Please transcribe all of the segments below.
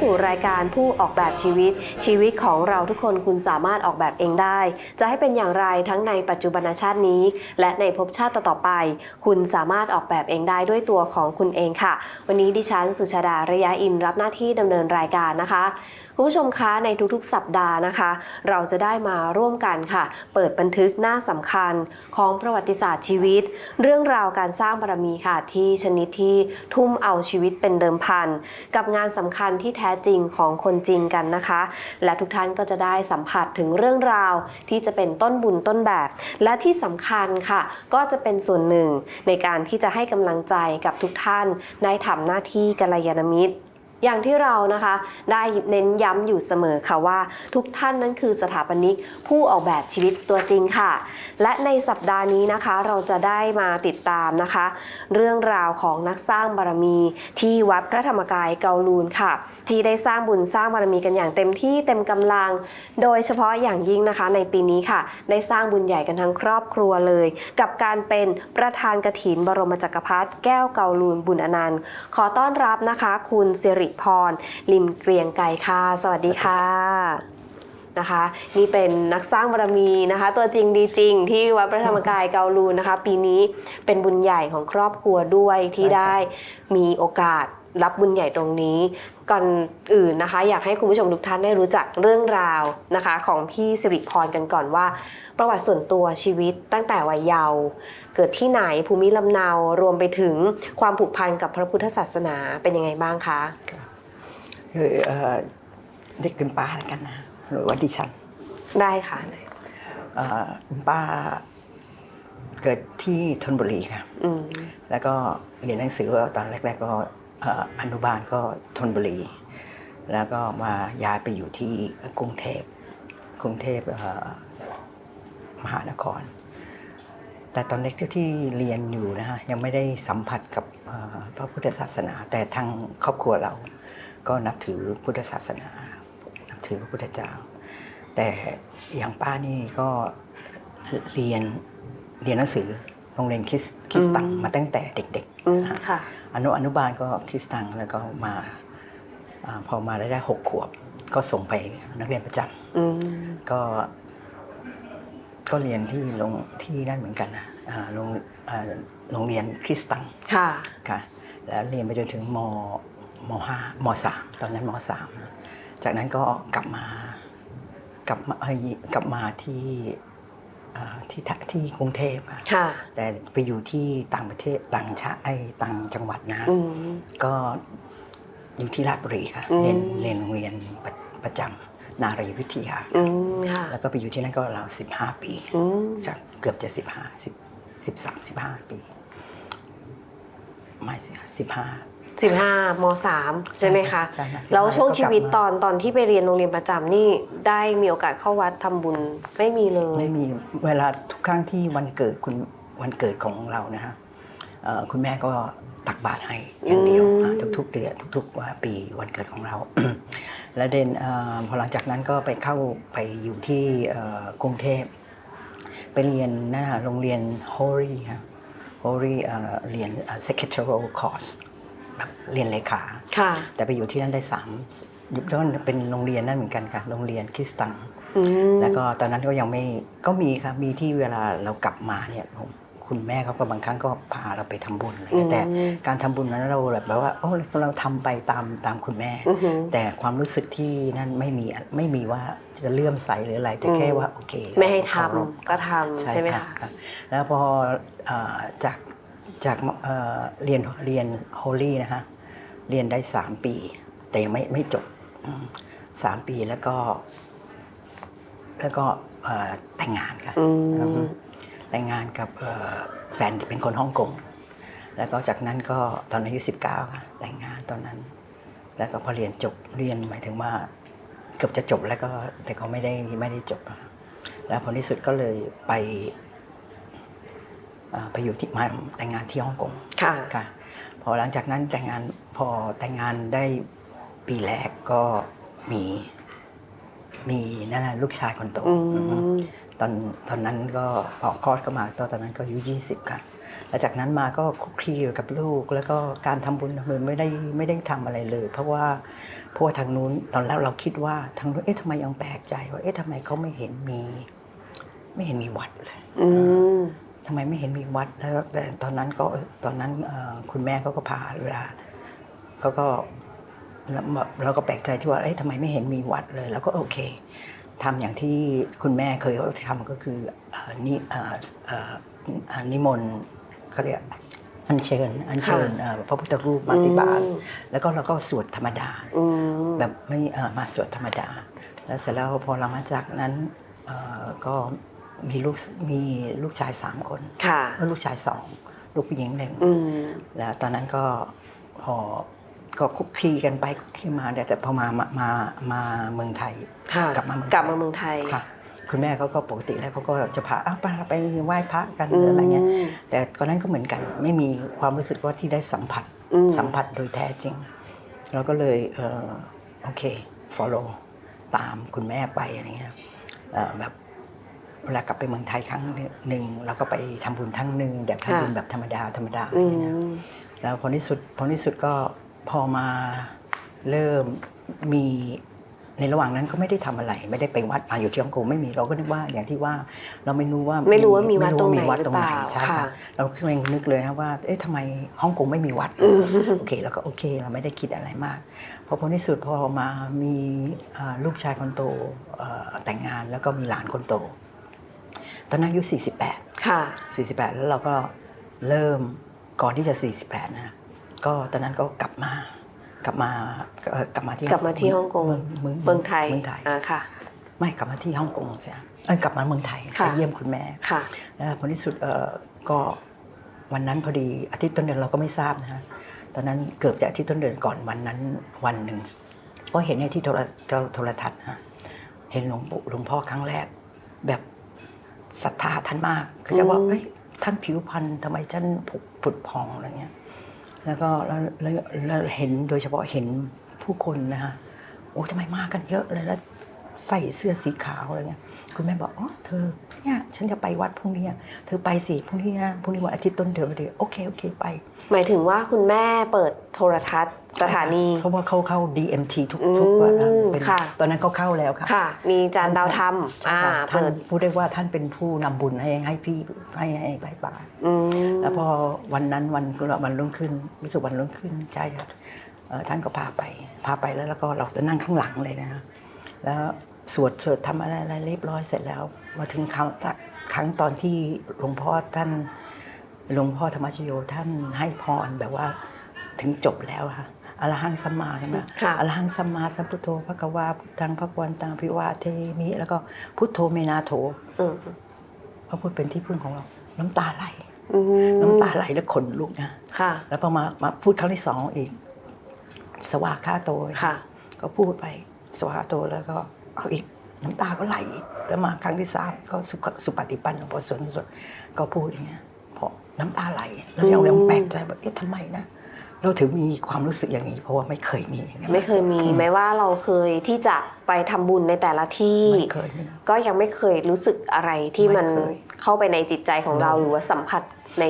สู่รายการผู้ออกแบบชีวิต ชีวิตของเราทุกคนคุณสามารถออกแบบเองได้ จะให้เป็นอย่างไรทั้งในปัจจุบันชาตินี้ และในภพชาติต่อๆไป คุณสามารถออกแบบเองได้ด้วยตัวของคุณเองค่ะ วันนี้ดิฉันสุชาดาระยะอินรับหน้าที่ดำเนินรายการนะคะคุณผู้ชมคะในทุกๆ สัปดาห์นะคะ เราจะได้มาร่วมกันค่ะ เปิดบันทึกหน้าสำคัญของประวัติศาสตร์ชีวิต เรื่องราวการสร้างบารมีค่ะที่ชนิดที่ทุ่มเอาชีวิตเป็นเดิมพันกับงานสำคัญที่แท้จริงของคนจริงกันนะคะ และทุกท่านก็จะได้สัมผัสถึงเรื่องราวที่จะเป็นต้นบุญต้นแบบ และที่สำคัญค่ะ ก็จะเป็นส่วนหนึ่งในการที่จะให้กำลังใจกับทุกท่านได้ทำหน้าที่กัลยาณมิตร อย่างที่เรานะคะได้เน้นย้ำอยู่เสมอค่ะว่า ทุกท่านนั้นคือสถาปนิกผู้ออกแบบชีวิตตัวจริงค่ะ และในสัปดาห์นี้นะคะเราจะได้มาติดตามนะคะ เรื่องราวของนักสร้างบารมี ที่วัดพระธรรมกายเกาลูนค่ะ ที่ได้สร้างบุญสร้างบารมีกันอย่างเต็มที่เต็มกำลัง โดยเฉพาะอย่างยิ่งนะคะในปีนี้ค่ะ ได้สร้างบุญใหญ่กันทั้งครอบครัวเลย กับการเป็นประธานกฐินบรมจักรพรรดิแก้วเกาลูนบุญอนันต์ขอต้อนรับนะคะ คุณสิริพร ลิมเกรียงไกรค่ะ สวัสดีค่ะนะคะนี่เป็นนักสร้างบารมีนะคะ ตัวจริงดีจริงที่วัดพระธรรมกายเกาลูนนะคะ ปีนี้เป็นบุญใหญ่ของครอบครัวด้วยที่ใช่ครับได้มีโอกาส รับบุญใหญ่ตรงนี้ ก่อนอื่นนะคะ อยากให้คุณผู้ชมทุกท่านได้รู้จักเรื่องราวนะคะ ของพี่สิริพรกันก่อนว่า ประวัติส่วนตัวชีวิตตั้งแต่วัยเยาว์เกิดที่ไหนภูมิลำเนารวมไปถึงความผูกพันกับพระพุทธศาสนาเป็นยังไงบ้างคะคือเอ่อเด็กคุณป้าแล้วกันนะหรือว่าดิฉัน ได้ค่ะเอ่อคุณป้าเกิดที่ธนบุรีครับอืมแล้วก็เรียนหนังสือตอนแรก ๆ ก็เอนุบาลก็ธนบุรี แล้วก็มาย้ายไปอยู่ที่กรุงเทพกรุงเทพมหานคร แต่ตอนเล็กที่เรียนอยู่นะฮะยังไม่ได้สัมผัสกับพระพุทธศาสนา แต่ทางครอบครัวเราก็นับถือพุทธศาสนา นับถือพระพุทธเจ้า แต่อย่างป้านี่ก็เรียนเรียนหนังสือโรงเรียนคริสคิสตังมาตั้งแต่เด็กๆนะค่ะ อนุอนุบาลก็คริสตังแล้วก็มาอาพอมาได้ได้หกขวบ ก็ส่งไปนักเรียนประจำอืมก็ก็เรียนที่โรงที่นั่นเหมือนกันนะอ่าโรงอ่าโรงเรียนคริสตังค่ะค่ะ แล้วเรียนไปจนถึงมมห้ามสามตอนนั้นมสามนะจากนั้นก็กลับมากลับมาเอ้ยกลับมาที่อ่า ที่ทะที่กรุงเทพค่ะค่ะ แต่ไปอยู่ที่ต่างประเทศต่างชาติไอ้ต่างจังหวัดนะอืมก็อยู่ที่ราชบุรีค่ะอืมเรียนเรียนโรงเรียนประประจำนารีวิทยาอืมค่ะแล้วก็ไปอยู่ที่นั่นก็ราวสิบห้าปีอืมจากเกือบจะสิบห้าสิบสิบสามสิบห้าปี ไม่สิสิบห้า สิบห้ามสามใช่ไหมคะใช่ค่ะ15แล้วช่วงก็กลับชีวิตมาตอนตอนที่ไปเรียนโรงเรียนประจำนี่ได้มีโอกาสเข้าวัดทำบุญไม่มีเลย ไม่มีเวลาทุกครั้งที่วันเกิดคุณวันเกิดของเรานะฮะเอ่อคุณแม่ก็ตักบาตรให้อย่างเดียวอืมอ่าทุกๆเดือนทุกๆว่าปีวันเกิดของเรา แล้วเดนเอ่อพอหลังจากนั้นก็ไปเข้าไปอยู่ที่เอ่อกรุงเทพไปเรียนนะฮะโรงเรียน Holy ฮะ Holy เอ่อเรียนเอ่อ secretarial course แบบ เรียนเลขาค่ะแต่ไปอยู่ที่นั่นได้สามยุคนั้นเป็นโรงเรียนนั่นเหมือนกันค่ะโรงเรียนคริสตังอืมแล้วก็ตอนนั้นก็ยังไม่ก็มีครับมีที่เวลาเรากลับมาเนี่ยผมคุณแม่เขาก็บางครั้งก็พาเราไปทำบุญอะไรเงี้ยแต่อืมการทำบุญนั้นเราแบบว่าโอ้เราทำไปตามตามคุณแม่อือหือแต่ความรู้สึกที่นั่นไม่มีไม่มีว่าจะเลื่อมใสหรืออะไรแต่อืมแค่ว่าโอเค ไม่ให้ทเคารพำก็ทำใช่ไหมรับคะรับแล้วพอเอ่อจาก จากเอ่อเรียนเรียนโฮลี่นะฮะเรียนได้สามปี แต่ยังไม่ไม่จบอืมสามปีแล้วก็ แล้วก็เอ่อแต่งงานค่ะอือือมฮึแต่งงานกับเอ่อแฟนที่เป็นคนฮ่องกงแล้วก็จากนั้นก็ตอนอายุสิบเก้าค่ะแต่งงานตอนนั้น แล้วก็พอเรียนจบเรียนหมายถึงว่าเกือบจะจบแล้วก็แต่ก็ไม่ได้ไม่ได้จบอะแล้วผลที่สุดก็เลยไปอ่า ไปอยู่ที่มาแต่งงานที่ฮ่องกงค่ะค่ะ พอหลังจากนั้นแต่งงานพอแต่งงานได้ปีแรกก็มีมีนั่นน่ะลูกชายคนโตอือือฮึมตอนตอนนั้นก็พอคลอดก็มาตอนตอนนั้นก็อายุยี่สิบค่ะแล้วจากนั้นมาก็คลุกคลีอยู่กับลูก แล้วก็การทำบุญมันไม่ได้ไม่ได้ทำอะไรเลย เพราะว่าเพราะว่าทางนู้นตอนแรกเราคิดว่าทางนู้นเอ๊ะทำไมยังแปลกใจว่าเอ๊ะทำไมเขาไม่เห็นมี ไม่เห็นมีวัดเลยอืม ทำไมไม่เห็นมีวัดแล้วแต่ตอนนั้นก็ตอนนั้นเอ่อคุณแม่เขาก็พาเวลาเขาก็แล้วเราก็แปลกใจที่ว่าเอ๊ะทำไมไม่เห็นมีวัดเลย แล้วก็โอเคทำอย่างที่คุณแม่เคยทำก็คือเอ่อนี่เอ่อเอ่อเอ่อนิมนต์เขาเรียกอัญเชิญอัญเชิญเอ่อพระพุทธรูปมาที่บ้านอืมแล้วก็เราก็สวดธรรมดาอืมแบบไม่เอ่อมาสวดธรรมดา แล้วเสร็จแล้วพอหลังจากนั้นเอ่อก็ มีลูกมีลูกชายสามคนค่ะแล้วลูกชายสองลูกผู้หญิงหนึ่งอืมแล้วตอนนั้นก็พอก็คุกคลีกันไปคุกคลีมาแต่แต่พอมามามามาเมืองไทย ค่ะกลับมาเมืองไทย กลับมาเมืองไทยค่ะ คุณแม่เขาก็ปกติแล้วเขาก็จะพาอ้าวไปไปไหว้พระกันหรืออะไรเงี้ยมแต่ตอนนั้นก็เหมือนกัน ไม่มีความรู้สึกว่าที่ได้สัมผัส อืมสัมผัสโดยแท้จริง เราก็เลยเออโอเค follow ตามคุณแม่ไปอะไรเงี้ยเอ่อแบบ เวลากลับไปเมืองไทยครั้งหนึ่งเราก็ไปทำบุญทั้งหนึ่งแบบทำบุญแบบธรรมดาธรรมดาอะไรอืเงี้ยมแล้วพอที่สุดพอที่สุดก็พอมาเริ่มมีในระหว่างนั้นก็ไม่ได้ทำอะไร ไม่ได้ไปวัดมาอยู่ที่ฮ่องกงไม่มีเราก็นึกว่าอย่างที่ว่าเราไม่รู้ว่าไม่รู้ว่ามีวัดไตรงไหนมีวัดตรงไหนหรือเปล่าใช่ค่ะค่ะเราก็เลยนึกเลยนะว่า เอ๊ะทำไมฮ่องกงไม่มีวัดอืมโอเคแล้วก็โอเคเราไม่ได้คิดอะไรมากพอผลที่สุดพอมามีเอ่อลูกชายคนโตเอ่อแต่งงานแล้วก็มีหลานคนโต ตอนนั้นอายุ 48 ค่ะ 48 แล้วเราก็เริ่มก่อนที่จะ 48 นะ ก็ตอนนั้นก็กลับมากลับมาเอ่อกลับมาที่กลับมาที่ฮ่องกงเมืองเมืองเมืองไทยเมืองไทยอ่าค่ะ ไม่กลับมาที่ฮ่องกงเสียเอ้ยกลับมาเมืองไทยค่ะไปเยี่ยมคุณแม่ค่ะแล้วผลที่สุดเอ่อก็วันนั้นพอดีอาทิตย์ต้นเดือนเราก็ไม่ทราบนะฮะตอนนั้นเกือบจะอาทิตย์ต้นเดือนก่อนวันนั้นวันหนึ่งก็เห็นในที่โทรโทรทัศน์ฮะเห็นหลวงปู่หลวงพ่อครั้งแรก แบบ ศรัทธาท่านมากเขาจะว่าอืมเฮ้ยท่านผิวพรรณทำไมท่านผุผุดพองอะไรเงี้ยแล้วก็แล้วแล้วแล้วเห็นโดยเฉพาะเห็นผู้คนนะฮะโอ้ทำไมมากันเยอะเลยแล้วใส่เสื้อสีขาวอะไรเงี้ย คุณแม่บอกอ๋อเธอเนี่ยฉันจะไปวัดพรุ่งนี้อะเธอไปสิพรุ่งนี้นะพรุ่งนี้วันอาทิตย์ต้นเดือนพอดีโอเคโอเคไป หมายถึงว่าคุณแม่เปิดโทรทัศน์สถานีเพราะว่าเขาเข้า DMT ทุกอืมทุกวันอะเป็นค่ะ ตอนนั้นเขาเข้าแล้วค่ะ ค่ะ มีจานดาวธรรมใช่อ่าค่ะท่านเปิดพูดได้ว่าท่านเป็นผู้นำบุญให้ให้พี่ให้ให้บายบายอืมแล้วพอวันนั้นวันวันรุ่งขึ้นรู้สึกวันรุ่งขึ้นใช่ค่ะเอ่อท่านก็พาไป พาไปแล้วแล้วก็เราจะนั่งข้างหลังเลยนะฮะแล้ว สวดสวดทำอะไรอะไรเรียบร้อยเสร็จแล้ว มาถึงครั้งครั้งตอนที่หลวงพ่อท่านหลวงพ่อธรรมชโยท่านให้พรแบบว่าถึงจบแล้วอะค่ะอรหังสัมมาใช่ไหมค่ะอรหังสัมมาสัมพุทโธพระกวาพุทธังพระกวันตังพิวาเทมิแล้วก็พุทโธเมนาโถอืมพระพุทธเป็นที่พึ่งของเรา น้ำตาไหลอืมน้ำตาไหลแล้วขนลุกนะค่ะ แล้วพอมามาพูดครั้งที่สองอีก สวากขาโตค่ะ ก็พูดไปสวากขาโตแล้วก็ เอาอีกน้ำตาก็ไหลแล้วมาครั้งที่สามก็สุขสุปฏิปันธ์หลวงพ่อสวนสุดก็พูดอย่างเงี้ยพอน้ำตาไหลแล้วยังอืมยังแปลกใจว่าเอ๊ะทำไมนะเราถึงมีความรู้สึกอย่างนี้ เพราะว่าไม่เคยมี ไม่เคยมีแม้ว่าเราเคยที่จะไปทำบุญในแต่ละที่ไม่เคยมีก็ยังไม่เคยรู้สึกอะไรที่มันไม่เคยเข้าไปในจิตใจของเราไม่หรือว่าสัมผัสใน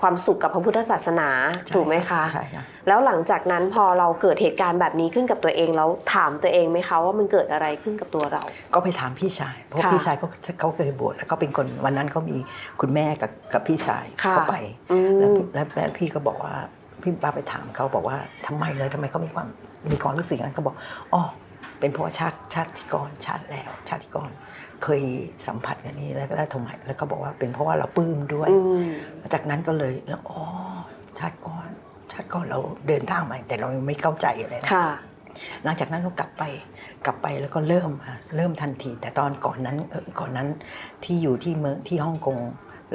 ความสุขกับพระพุทธศาสนาใช่ถูกไหมคะใช่ค่ะแล้วหลังจากนั้นพอเราเกิดเหตุการณ์แบบนี้ขึ้นกับตัวเองแล้วถามตัวเองไหมคะว่ามันเกิดอะไรขึ้นกับตัวเรา ก็ไปถามพี่ชายเพราะค่ะพี่ชายเขาเขาเคยบวชแล้วเขาเป็นคนวันนั้นเขามีคุณแม่กับกับพี่ชายค่ะเขาไปอืแล้วมแล้วแล้วพี่ก็บอกว่าพี่ป้าไปถามเขาบอกว่าทำไมเลยทำไมเขามีความมีความรู้สึกอย่างนั้นเขาบอกอ๋อเป็นเพราะว่าชาติชาติก่อนชาติแล้วชาติก่อน เคยสัมผัสกันนี้แล้วแล้วทำไมแล้วก็บอกว่าเป็นเพราะว่าเราปลื้มด้วยอืมจากนั้นก็เลยแล้วอ๋อชาติก่อนชาติก่อนเราเดินทางมาแต่เรายังไม่เข้าใจอะไรนะค่ะหลังจากนั้นก็กลับไปกลับไปแล้วก็เริ่มอะเริ่มทันที แต่ตอนก่อนนั้นเอ่อก่อนนั้นที่อยู่ที่เมืองที่ฮ่องกง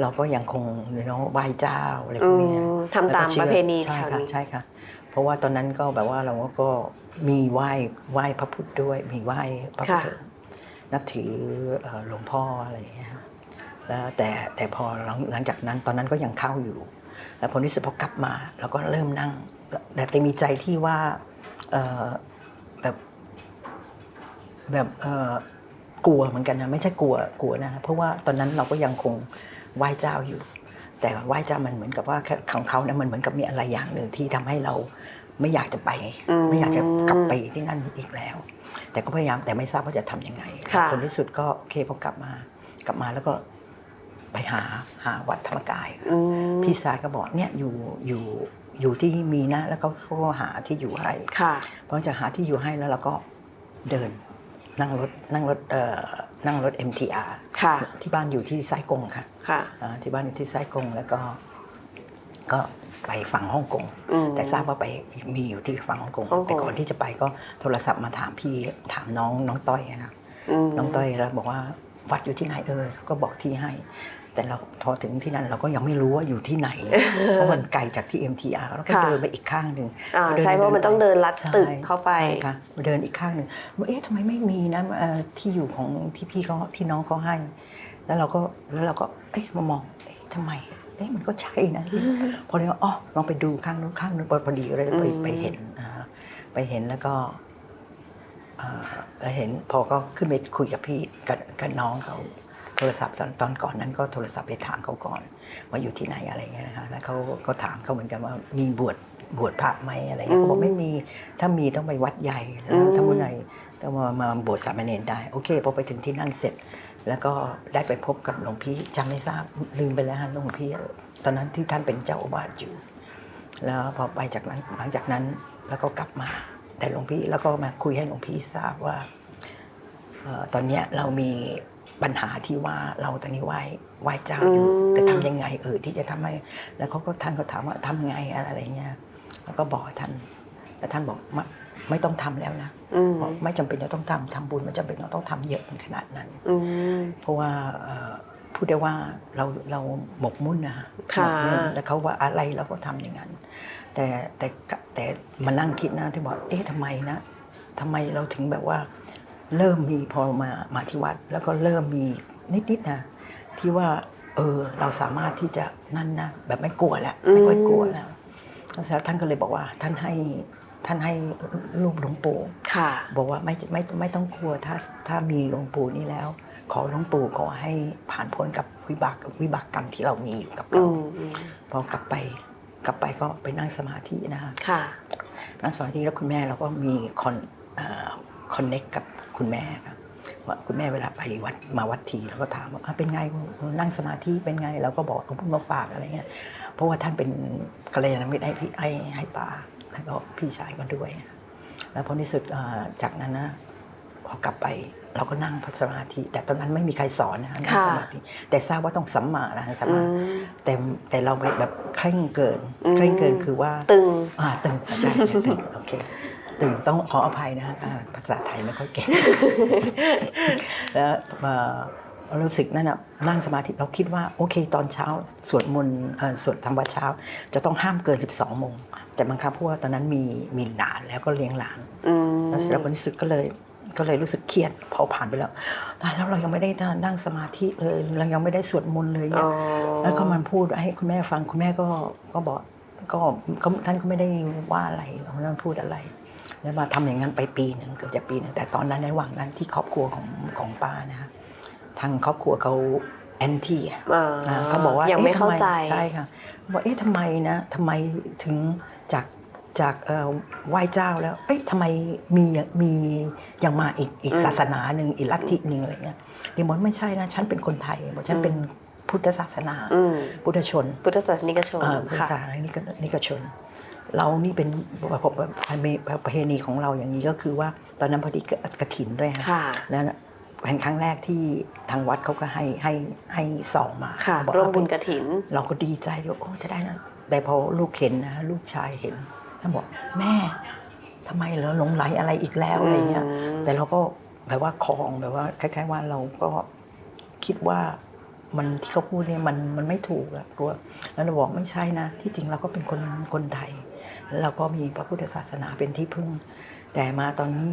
เราก็ยังคงเนาะไหว้เจ้าอะไรพวกนี้อืมทำตามแล้วก็ชื่อประเพณีใช่แถวค่ะนี้ใช่ค่ะ เพราะว่าตอนนั้นก็แบบว่าเราก็มีไหว้ไหว้พระพุทธด้วย มีไหว้พระพุทธ นับถือหลวงพ่ออะไรอย่างเงี้ยแล้วแต่แต่พอหลังหลังจากนั้นตอนนั้นก็ยังเข้าอยู่ แล้วพอที่สุดพอกลับมาเราก็เริ่มนั่ง แต่แต่มีใจที่ว่าแบบแบบกลัวเหมือนกันนะไม่ใช่กลัวกลัวนะเพราะว่าตอนนั้นเราก็ยังคงไหว้เจ้าอยู่ แต่ไหว้เจ้ามันเหมือนกับว่าของเขาเนี่ยมันเหมือนกับมีอะไรอย่างหนึ่งที่ทำให้เราไม่อยากจะไป ไม่อยากจะกลับไปที่นั่นอีกแล้ว แต่ก็พยายามแต่ไม่ทราบว่าจะทำยังไงค่ะผลที่สุดก็โอเคพอกลับมากลับมาแล้วก็ไปหาหาวัดธรรมกายอืมพี่ชายก็บอกเนี่ยอยู่อยู่อยู่ที่มีนะ แล้วก็เขาก็หาที่อยู่ให้ค่ะพอจะหาที่อยู่ให้แล้วเราก็เดินนั่งรถนั่งรถเอ่อนั่งรถ MTR ค่ะที่บ้านอยู่ที่ไซกงค่ะค่ะอ่าที่บ้านอยู่ที่ไซกงแล้วก็ ก็ไปฝั่งฮ่องกงอืมแต่ทราบว่าไปมีอยู่ที่ฝั่งฮ่องกงฮ่องกงแต่ก่อนที่จะไปก็โทรศัพท์มาถามพี่ถามน้องน้องต้อยนะมน้องต้อยแล้วบอกว่าวัดอยู่ที่ไหนเออเขาก็บอกที่ให้ แต่เราพอถึงที่นั่นเราก็ยังไม่รู้ว่าอยู่ที่ไหน เพราะมันไกลจากที่ MTR แล้วก็ค่ะเดินไปอีกข้างหนึ่งอ่าเดินใช่เพราะมันต้องเดินลัดใช่ตึกเข้าไปใช่ค่ะเดินอีกข้างหนึ่งว่าเอ๊ะทำไมไม่มีนะเอ่อที่อยู่ของที่พี่เขาที่น้องเขาให้ แล้วเราก็แล้วเราก็เอ๊ะมามองเอ๊ะทำไม เอ๊ะมันก็ใช่นะพอเลยว่าอ๋อลองไปดูข้างนู้นข้างนู้นพอดีก็เลยไปอืมไปเห็นอ่าไปเห็นแล้วก็อ่าแล้วเห็นพอก็ขึ้นไปคุยกับพี่กับกับน้องเขาโทรศัพท์ตอนตอนก่อนนั้นก็โทรศัพท์ไปถามเขาก่อน ว่าอยู่ที่ไหนอะไรเงี้ยนะคะแล้วเขาก็ถามเขาเหมือนกันว่ามีบวชบวชพระไหมอะไรเงี้ยเขาบอกไม่มีถ้ามีต้องไปวัดใหญ่แล้วถ้าเมื่อไหร่ต้องมามาบวชสามเณรได้โอเคพอไปถึงที่นั่นเสร็จ แล้วก็ได้ไปพบกับหลวงพี่จำไม่ทราบลืมไปแล้วฮะหลวงพี่ตอนนั้นที่ท่านเป็นเจ้าอาวาสอยู่ แล้วพอไปจากนั้นหลังจากนั้นแล้วก็กลับมาแต่หลวงพี่แล้วก็มาคุยให้หลวงพี่ทราบว่าเอ่อตอนเนี้ยเรามีปัญหาที่ว่าเราตอนนี้ไหว้ไหว้เจ้าอยู่อืมแต่ทำยังไงเออที่จะทำให้ แล้วเขาก็ท่านก็ถามว่าทำไงอะไรเงี้ยแล้วก็บอกท่านแล้วท่านบอก ไม่ไม่ต้องทำแล้วนะอืมบอกไม่จำเป็นจะต้องทำทำบุญไม่จำเป็นจะต้องทำเยอะถึงขนาดนั้นอืมเพราะว่าเอ่อพูดได้ว่าเราเราหมกมุ่นนะฮะค่ะหมกมุ่นแล้วเขาว่าอะไรเราก็ทำอย่างนั้น แต่แต่แต่มานั่งคิดนะที่บอกเอ๊ะทำไมนะทำไมเราถึงแบบว่า เริ่มมีพอมามาที่วัด แล้วก็เริ่มมีนิดๆนะที่ว่า เออเราสามารถที่จะนั่นนะแบบไม่กลัวแล้วไม่ค่อยกลัวแล้วแล้วเสร็จแล้วท่านก็เลยบอกว่าท่านให้ ท่านให้รูปหลวงปู่ค่ะบอกว่าไม่ไม่ไม่ต้องกลัวถ้าถ้ามีหลวงปู่นี่แล้ว ขอหลวงปู่ขอให้ผ่านพ้นกับวิบากวิบากกรรมที่เรามีอยู่กับอืเขามอืมพอกลับไปกลับไปก็ไปนั่งสมาธินะคะค่ะนั่งสมาธิแล้วคุณแม่เราก็มีคอนคอนเน็กกับคุณแม่ครับว่าคุณแม่เวลาไปวัดมาวัดทีเราก็ถามว่าอะเป็นไงนั่งสมาธิเป็นไงเราก็บอกเอาพูดมาฝากอะไรเงี้ยเพราะว่าท่านเป็นกัลยาณมิตรให้พี่ให้ให้ป้า แล้วก็พี่ชายก็ด้วย แล้วพอที่สุดเอ่อจากนั้นนะพอกลับไปเราก็นั่งพัสมาธิแต่ตอนนั้นไม่มีใครสอนนะคะนั่งค่ะสมาธิแต่ทราบว่าต้องสัมมานะสัมอืมามแต่แต่เราแบบเคร่งเกินอืมเคร่งเกินคือว่าตึงอ่าตึงใช่ตึงโอเคตึงต้องขออภัยนะฮะอ่าภาษาไทยไม่ค่อยเก่งแล้วเอ่อรู้สึกนั่นน่ะนั่งสมาธิเราคิดว่าโอเค ตอนเช้าสวดมนต์เอ่อสวดทำวัดเช้า จะต้องห้ามเกิน 12โมง แต่บางครั้งเพราะว่าตอนนั้นมีมีหลานแล้วก็เลี้ยงหลานอืมแล้วเสร็จแล้วผลที่สุดก็เลยก็เลยรู้สึกเครียดพอผ่านไปแล้วตายแล้วเรายังไม่ได้นั่งสมาธิเลยเรายังไม่ได้สวดมนต์เลยอ๋เนี่อยแล้วก็มันพูดให้คุณแม่ฟังคุณแม่ก็ก็บอกก็ก็ท่านก็ไม่ได้ว่าอะไรท่านพูดอะไร แล้วมาทำอย่างนั้นไปปีหนึ่งเกือบจะปีหนึ่งแต่ตอนนั้นในระหว่างนั้นที่ครอบครัวของของป้านะฮะทางครอบครัวเขาแอนตี้อ่าเขาบอกว่ายังอ๊ะไม่เข้าทำใจใช่ค่ะบอกเอ๊ะทำไมนะทำไมถึง จากจากเอ่อไหว้เจ้าแล้ว เอ๊ะทำไมมีมียังมาอีกอีกอืมศาสนาหนึ่งอีกลัทธิหนึ่งอะไรเงี้ยเดี๋ยวบอกไม่ใช่นะฉันเป็นคนไทยบอกฉันเป็นพุทธศาสนาอืมพุทธชน พุทธศาสนิกชนเอ่อพุทธค่ะศาสนานิกนิกชน เรานี่เป็นประเพณีของเราอย่างนี้ก็คือว่าตอนนั้นพอดีกระถินด้วยค่ะค่ะแล้วเป็นครั้งแรกที่ทางวัดเขาก็ให้ให้ให้ซองมาค่ะบอกร่วมเอาไปบุญกระถิน เราก็ดีใจเลยโอ้จะได้นะ แต่พอลูกเห็นนะลูกชายเห็นท่านบอกแม่ทำไมเหรอหลงไหลอะไรอีกแล้วอะไรเงี้ยแต่เราก็แบบว่าคลองแบบว่าคล้ายๆว่าเราก็คิดว่ามันที่เขาพูดเนี่ยมันมันไม่ถูกอะกลัวแล้วเราบอกไม่ใช่นะ ที่จริงเราก็เป็นคนคนไทย แล้วเราก็มีพระพุทธศาสนาเป็นที่พึ่ง แต่มาตอนนี้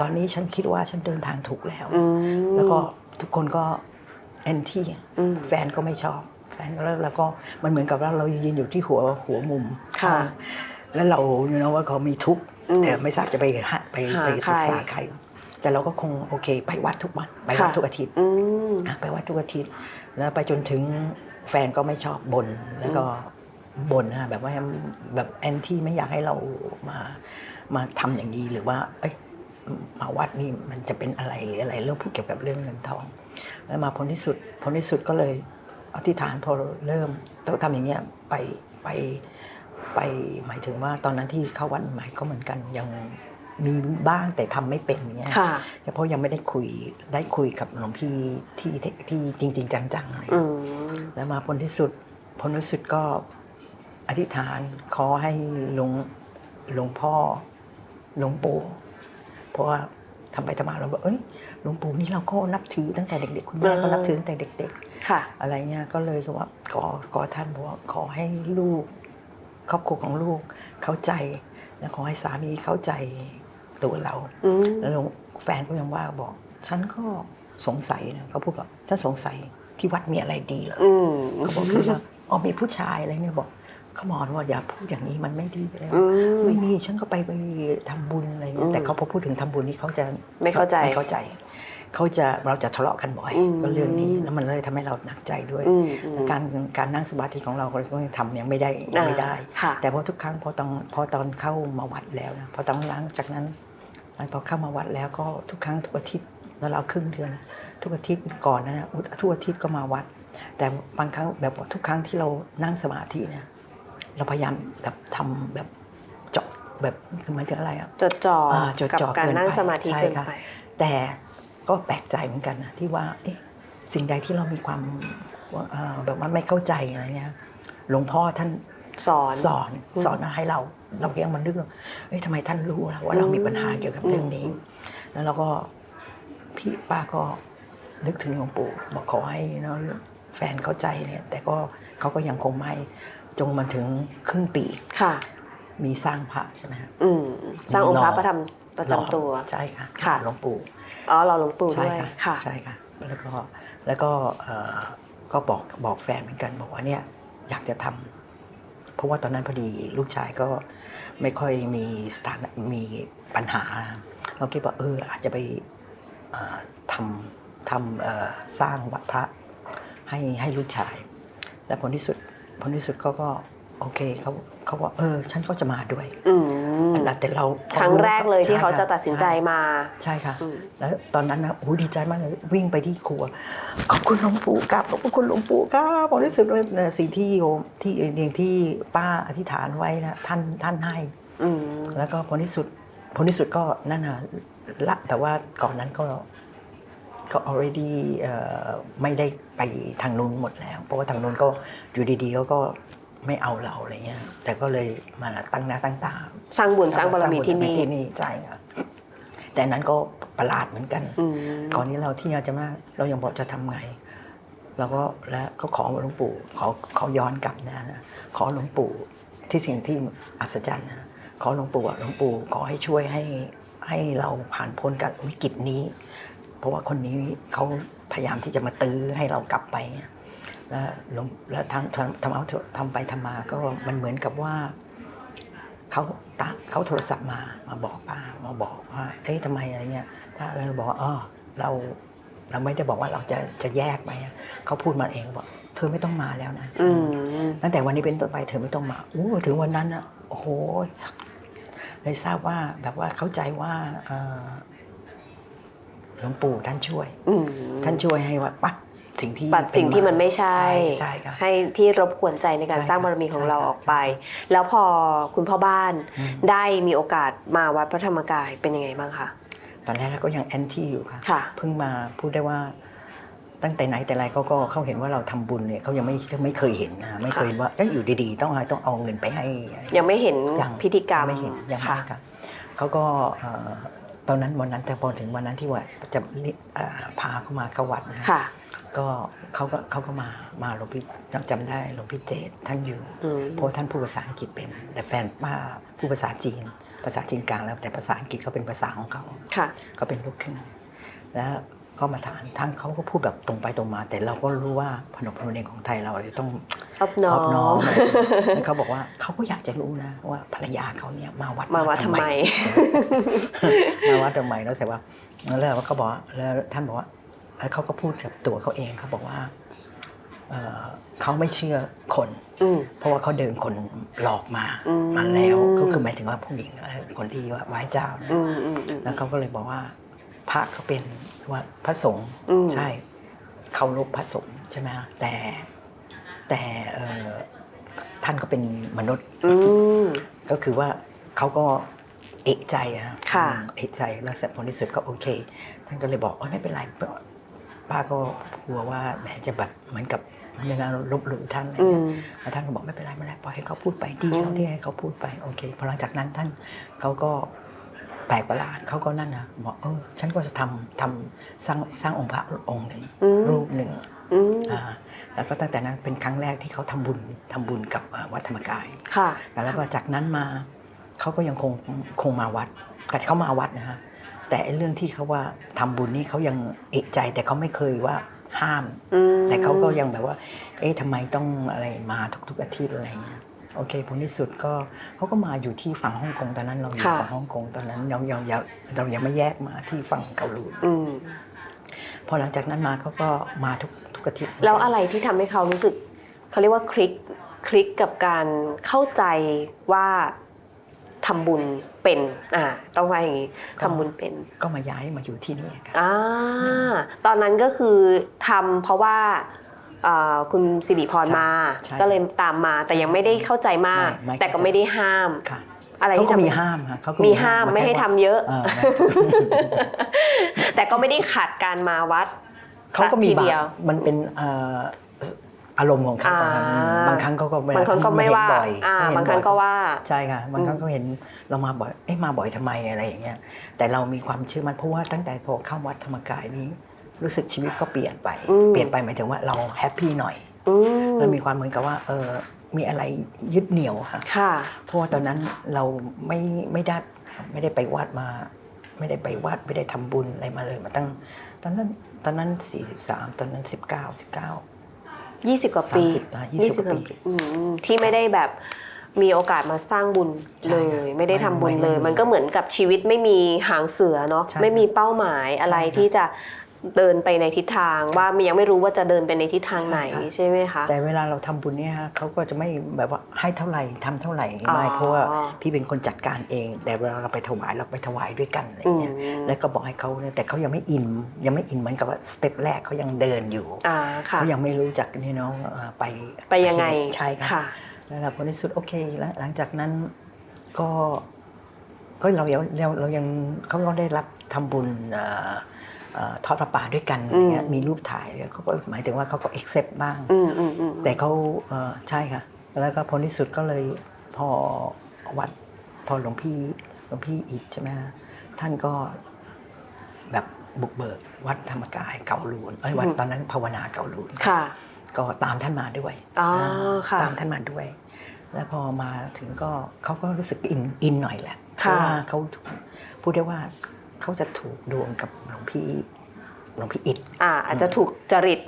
ตอนนี้ฉันคิดว่าฉันเดินทางถูกแล้วอืมแล้วก็ทุกคนก็แอนตี้อืมแฟนก็ไม่ชอบ แฟนก็แล้วแล้วก็มันเหมือนกับว่าเรายืนอยู่ที่หัวหัวมุมค่ะแล้วเราเนาะว่าเขามีทุกข์อืมแต่ไม่ทราบจะไปหาไปหาไปใคปรรึกษาใคร แต่เราก็คงโอเค ไปวัดทุกวันไปวัดค่ะทุกอาทิตย์อืมอะไปวัดทุกอาทิตย์ แล้วไปจนถึงแฟนก็ไม่ชอบบนแล้วก็บนนะแบบว่าแบบแอนที่ไม่อยากให้เรามามาทำอย่างนี้หรือว่า เอ้ยมาวัดนี่มันจะเป็นอะไรหรืออะไรเรื่องพูดเกี่ยวกับเรื่องเงินทอง แล้วมาผลที่สุดผลที่สุดก็เลย อธิษฐานพอเริ่มต้องทำอย่างเงี้ยไปไปไปหมายถึงว่าตอนนั้นที่เข้าวัดใหม่ก็เหมือนกันยังมีบ้างแต่ทำไม่เป็นอย่างเงี้ยค่ะเพราะยังไม่ได้คุยได้คุยกับหลวงพี่ที่ที่จริง ๆ จังๆอะไรอืมแล้วมาผลที่สุดผลที่สุดก็อธิษฐานขอให้หลวงหลวงพ่อหลวงปู่เพราะว่าทำไปทำมาเราบอกเอ้ยหลวงปู่นี่เราก็นับถือตั้งแต่เด็กๆคุณแม่ก็นับถือตั้งแต่เด็ก ค่ะๆอะไรเงี้ยก็เลยบอกว่าขอขอท่านบอกว่าขอให้ลูก ครอบครัวของลูกเข้าใจและขอให้สามีเข้าใจตัวเรา อืมแล้วหลวงแฟนก็ยังว่าบอก ฉันก็สงสัยนะเขาพูดว่าฉันสงสัยที่วัดมีอะไรดีเหรอ อืมเขาบอกคือว่าอ๋อมีผู้ชายอะไรเนี่ยบอกเขามอนว่าอย่าพูดอย่างนี้มันไม่ดีเลยอืม ไม่มีฉันก็ไปไปทำบุญอะไรอืเงี้ยมแต่เขาพอพูดถึงทำบุญนี่เขาจะไม่เข้าใจ ไม่เข้าใจ เขาจะเราจะทะเลาะกันบ่อยอืมก็เรื่องนี้แล้วมันเลยทำให้เราหนักใจด้วยอืมอืมการการนั่งสมาธิของเราก็ยังทำยังไม่ได้ยังไม่ได้ค่ะแต่พอทุกครั้งพอตอนพอตอนเข้ามาวัดแล้วนะพอตอนหลังจากนั้นพอเข้ามาวัดแล้วก็ทุกครั้งทุกอาทิตย์แล้วเราครึ่งเดือนทุกอาทิตย์ก่อนนะนะอุทุกอาทิตย์ก็มาวัด แต่บางครั้งแบบว่าทุกครั้งที่เรานั่งสมาธิเนี่ยเราพยายามแบบทำแบบเจาะแบบคือหมันถึงอะไรอะจดจ่ออ่าจดกับจ่อการเกินนั่งไปสมาธิใช่เกินค่ะไปแต่ ก็แปลกใจเหมือนกันนะที่ว่าเอ๊ะสิ่งใดที่เรามีความเอ่อแบบว่าไม่เข้าใจอะไรเงี้ยหลวงพ่อท่านสอนสอนอืมสอนให้เรา เราก็ยังมันนึกว่าเฮ้ยทำไมท่านรู้ล่ะว่าเรามีปัญหาเกี่ยวกับเรื่องนี้ แล้วเราก็พี่ป้าก็นึกถึงหลวงปู่บอกขอให้เนาะแฟนเข้าใจเนี่ย แต่ก็เขาก็ยังคงไม่จงมาถึงครึ่งปีค่ะ มีสร้างพระใช่ไหมฮะอืมสร้างองค์พระรอประจำประจำตัวใช่ค่ะค่ะหลวงปู่ อ๋อเราหลวงปู่ใช่ด้วย ค่ะค่ะ ใช่ค่ะแล้วก็แล้วก็เอ่อก็บอกบอกแฟนเหมือนกันบอกว่าเนี่ยอยากจะทำเพราะว่าตอนนั้นพอดีลูกชายก็ไม่ค่อยมีสถานะมีปัญหา เราคิดว่าเอออาจจะไปเอ่อทำทำเอ่อสร้างวัดพระให้ให้ลูกชาย และผลที่สุดผลที่สุดเขาก็โอเคเขาเขาบอกเออ ฉันก็จะมาด้วย อืม แต่เราพอครั้งแรกเลยที่ใช่เขาจะค่ตัดสินใจมาใช่ค่ะอืมแล้วตอนนั้นนะโอ้โหดีใจมากเลยวิ่งไปที่ครัว ขอบคุณหลวงปู่ครับขอบคุณหลวงปู่ครับผมที่สุดเลยเนี่ยสิ่งที่โยมที่อย่างที่ป้าอธิษฐานไว้นะท่านท่านให้อืมแล้วก็ผลที่สุดผลที่สุดก็นั่นน่ะละแต่ว่าก่อนนั้นก็ก็ already เอ่อไม่ได้ไปทางนู้นหมดแล้ว เพราะว่าทางนู้นก็อยู่ดีๆเขาก็ ไม่เอาเราอะไรเงี้ย แต่ก็เลยมาตั้งหน้าตั้งตาสร้างบุญสร้างบารมีที่นี่ที่นี่ใช่ครับแต่นั้นก็ประหลาดเหมือนกันอืมก่อนนี้เราที่จะมาเรายังบอกจะทำไงเราก็แล้วก็ขอหลวงปู่ขอขอย้อนกลับนะนะขอหลวงปู่ที่สิ่งที่อัศจรรย์นะขอหลวงปู่อะหลวงปู่ขอให้ช่วยให้ให้เราผ่านพ้นกับวิกฤตนี้ เพราะว่าคนนี้เขาพยายามที่จะมาตื้อให้เรากลับไปเนี่ย แล้วหลวงแล้วทำทำทำเอาทำไปทำมาก็มันเหมือนกับว่าเขาตาเขาโทรศัพท์มามาบอกป้ามาบอกว่าเอ๊ะทำไมอะไรเงี้ยป้าเลยบอกว่าอ๋อเราเราไม่ได้บอกว่าเราจะจะแยกไปอะเขาพูดมาเองบอกเธอไม่ต้องมาแล้วนะอืมตั้งแต่วันนี้เป็นต้นไปเธอไม่ต้องมาอู้ถึงวันนั้นอะโอ้โหเลยทราบว่าแบบว่าเข้าใจว่าเอ่อหลวงปู่ท่านช่วยอืมท่านช่วยให้ว่าปัด สิ่งที่ปัดสิ่งที่มันไม่ใช่ใช่ค่ะให้ที่รบกวนใจในการใช่สร้างค่ะบารมีของใช่เราค่ะออกไปใช่แล้วพอคุณพ่อบ้านอืมได้มีโอกาสมาวัดพระธรรมกายเป็นยังไงบ้างคะตอนแรกเราก็ยังแอนตี้อยู่ค่ะค่ะเพิ่งมาพูดได้ว่าตั้งแต่ไหนแต่ไรเขาก็เขาเห็นว่าเราทำบุญเนี่ยเขายังไม่ไม่เคยเห็นนะไม่เคยเห็นว่าเอ้ยอยู่ดีๆ ต้องเอาต้องเอาเงินไปให้อะไรยังไม่เห็นยังพิธีกรรมไม่เห็นยังไม่ค่ะครับเขาก็เอ่อ ตอนนั้นวันนั้นแต่พอถึงวันนั้นที่ว่าจะเรียกเอ่อพาเขามาเข้าวัดนะค่ะ ก็เขาก็เขาก็มามาหลวงพี่จำได้หลวงพี่เจตท่านอยู่อืมเพราะท่านพูดภาษาอังกฤษเป็น แต่แฟนป้าพูดภาษาจีน ภาษาจีนกลางแล้วแต่ภาษาอังกฤษเขาเป็นภาษาของเขาค่ะก็เป็นลูกครึ่งแล้ว ก็มาถามท่านเขาก็พูดแบบตรงไปตรงมา แต่เราก็รู้ว่าพนมพนมเองของไทยเราจะต้องอบน้ออบน้อมมแล้วเขาบอกว่าเขาก็อยากจะรู้นะว่าภรรยาเขาเนี่ยมาวัดมาวัดทำไม มาวัดทำไมแล้วเสร็จว่าแล้วเขาบอกว่าแล้วท่านบอกว่าแล้วเขาก็พูดกับตัวเขาเองเขาบอกว่าเอ่อเขาไม่เชื่อคนอืมเพราะว่าเขาเดินคนหลอกมาอืมมาแล้วก็คือหมายถึงว่าผู้หญิงเอ่อคนที่ว่าไหว้เจ้านะอืมอืมอืมแล้วเขาก็เลยบอกว่า พระเขาเป็นว่าพระสงฆ์อืมใช่เคารพพระสงฆ์ใช่ไหมฮะแต่แต่เอ่อท่านก็เป็นมนุษย์อืมก็คือว่าเขาก็เอกใจอะค่ะอืมเอกใจแล้วเสร็จผลที่สุดก็โอเค ท่านก็เลยบอกโอ้ไม่เป็นไรป้าก็กลัวว่าแหมจะแบบเหมือนกับเวลาเราลบหลู่ท่านอะไรอืเงี้มยแล้วท่านก็บอกไม่เป็นไรไม่เป็นไรปล่อยให้เขาพูดไปดีอืมเขาที่ให้เขาพูดไปโอเคพอหลังจากนั้นท่านเขาก็ แปลกประหลาดเขาก็นั่นนะบอกเออฉันก็จะทำทำสร้างสร้างองค์พระองค์หนึ่งอืมรูปหนึ่งอืมอ่าแล้วก็ตั้งแต่นั้นเป็นครั้งแรกที่เขาทำบุญทำบุญกับอ่าวัดธรรมกายค่ะแล้วก็จากนั้นมาเขาก็ยังคงคงมาวัดแต่เขามาวัดนะฮะแต่ไอ้เรื่องที่เขาว่าทำบุญนี่เขายังเอกใจแต่เขาไม่เคยว่าห้ามอืมแต่เขาก็ยังแบบว่า เอ๊ะทำไมต้องอะไรมาทุกๆอาทิตย์อะไรเงี้ย โอเคผลที่สุดก็เขาก็มาอยู่ที่ฝั่งฮ่องกงตอนนั้นเราอยู่ค่ะฝั่งฮ่องกงตอนนั้นเรายังยังเรายังไม่แยกมาที่ฝั่งเกาหลีอืมพอหลังจากนั้นมาเขาก็มาทุกทุกอาทิตย์แล้วอะไรที่ทำให้เขารู้สึกเขาเรียกว่าคลิกคลิกกับการเข้าใจว่าทำบุญเป็นอ่าต้องว่าอย่างนี้ทำบุญเป็น ก็มาย้ายมาอยู่ที่นี่ครับอ่าตอนนั้นก็คือทำเพราะว่าอ่า คุณสิริพรมา ใช่ก็เลยตามมาแต่ยังไม่ได้เข้าใจมาก ไม่ไม่ แต่ก็ไม่ได้ห้าม ค่ะอะไรเขาที่ก็ทำมีห้ามฮะเขาก็มีห้ามไม่ให้ทำเยอะ เออแต่ก็ไม่ได้ขัดการมาวัด เขาก็มีทีบาเดีงยวมันเป็นเอ่ออารมณ์ของเขาอ่า บางครั้งเขาก็เวลบางครั้งก็ไม่เห็นว่าบ่อยอ่าเห็นบางครั้งบ่อยก็ว่า ใช่ค่ะบางครั้งอืมก็เห็นเรามาบ่อยเอ๊ะมาบ่อยทำไมอะไรอย่างเงี้ยแต่เรามีความเชื่อมันเพราะว่าตั้งแต่พอเข้าวัดธรรมกายนี้ รู้สึกชีวิตก็เปลี่ยนไป อืม เปลี่ยนไปหมายถึงว่าเราแฮปปี้หน่อยอืมเรามีความเหมือนกับว่าเออมีอะไรยึดเหนี่ยวค่ะ ค่ะ เพราะว่าตอนนั้นเราไม่ไม่ได้ไม่ได้ไปวัดมา ไม่ได้ไปวัดไม่ได้ทำบุญอะไรมาเลยมาตั้ง ตอนนั้นตอนนั้น43ตอนนั้น19 19ยี่สิบกว่าปี30อะ20กว่าปีอืมที่ไม่ได้แบบมีโอกาสมาสร้างบุญใช่เลยไม่ได้ทำบุญเลย ไม่ไม่มันก็เหมือนกับชีวิตไม่มีหางเสือเนาะใช่ไม่มีเป้าหมายอะไรใช่ครับที่จะ เดินไปในทิศทางว่ามันยังไม่รู้ว่าจะเดินไปในทิศทางไหนใช่ครับใช่ไหมคะ แต่เวลาเราทำบุญเนี่ยฮะเขาก็จะไม่แบบว่าให้เท่าไหร่ทำเท่าไหร่อ๋อไม่เพราะว่าพี่เป็นคนจัดการเอง แต่เวลาเราไปถวายเราไปถวายด้วยกันอะไรอืมเงี้ยแล้วก็บอกให้เขาเนี่ยแต่เขายังไม่อินยังไม่อินเหมือนกับว่าสเต็ปแรกเขายังเดินอยู่อ่าค่ะ เขายังไม่รู้จักนี่เนาะเอ่อไปไปยังไงใช่ครับค่ะ แล้วเราผลที่สุดโอเคแล้วหลังจากนั้นก็ก็เราเราเราเรายังเขาก็ได้รับทำบุญเอ่อเอ่อ ทอดพระป่าด้วยกันอะไรเงี้ยอืมมีรูปถ่ายเลยเขาก็หมายถึงว่าเขาก็ accept บ้างอืมอืมอืมแต่เขาเอ่อใช่ค่ะ แล้วก็ผลที่สุดก็เลยพอวัดพอหลวงพี่หลวงพี่อิฐใช่ไหมฮะท่านก็แบบบุกเบิกวัดธรรมกายเก่าลูนเอ้ยวัดตอนนั้นภาวนาเก่าลูนค่ะ ก็ตามท่านมาด้วยอ๋อค่ะตามท่านมาด้วย แล้วพอมาถึงก็เขาก็รู้สึกอินอินหน่อยแหละเพค่ะราะว่าเขาถูกพูดได้ว่า เขาจะถูกดวงกับหลวงพี่หลวงพี่อิฐอ่าอาจจะถูกจริต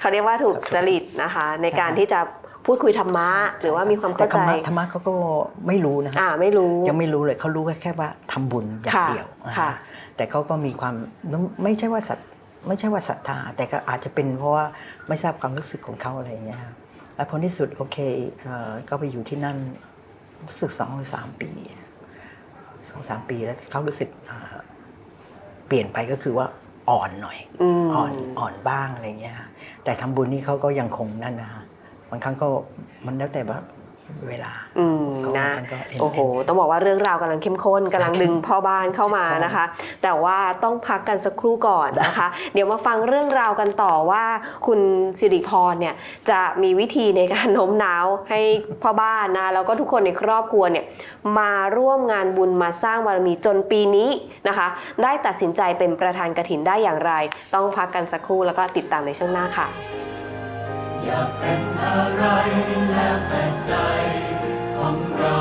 เขาเรียกว่าถูกจริตนะคะ ในการที่จะพูดคุยธรรมะหรือว่ามีความเข้าใจแต่ธรรมะธรรมะเขาก็ไม่รู้นะฮะอ่าไม่รู้ยังไม่รู้เลยเขารู้แค่ว่าทำบุญอย่างค่ะเดียวอ่าค่ะ แต่เขาก็มีความไม่ใช่ว่าศรัทไม่ใช่ว่าศรัทธา แต่ก็อาจจะเป็นเพราะว่าไม่ทราบความรู้สึกของเขาอะไรอย่างเงี้ยครับแล้วผลที่สุดโอเคเอ่อก็ไปอยู่ที่นั่นรู้สึกสองหรือสามปีส องสามปีแล้วเขารู้สึกเอ่อเปลี่ยนไปก็คือว่าอ่อนหน่อยอืมอ่อนอ่อนบ้างอะไรเงี้ยฮะแต่ทำบุญนี่เขาก็ยังคงนั่นนะฮะบางครั้งก็มันแล้วแต่ว่า เวลาอืมก็นะมันก็เห็นโอ้โห ต้องบอกว่าเรื่องราวกำลังเข้มข้นกำลังดึงพ่อบ้านเข้ามาใช่นะคะ แต่ว่าต้องพักกันสักครู่ก่อนนะคะ เดี๋ยวมาฟังเรื่องราวกันต่อว่าคุณสิริพรเนี่ยจะมีวิธีในการโน้มน้าวให้พ่อบ้านนะแล้วก็ทุกคนในครอบครัวเนี่ยมาร่วมงานบุญมาสร้างบารมีจนปีนี้นะคะ ได้ตัดสินใจเป็นประธานกฐินได้อย่างไร ต้องพักกันสักครู่แล้วก็ติดตามในช่วงหน้าค่ะ อยากเป็นอะไรแล้วแต่ใจของเรา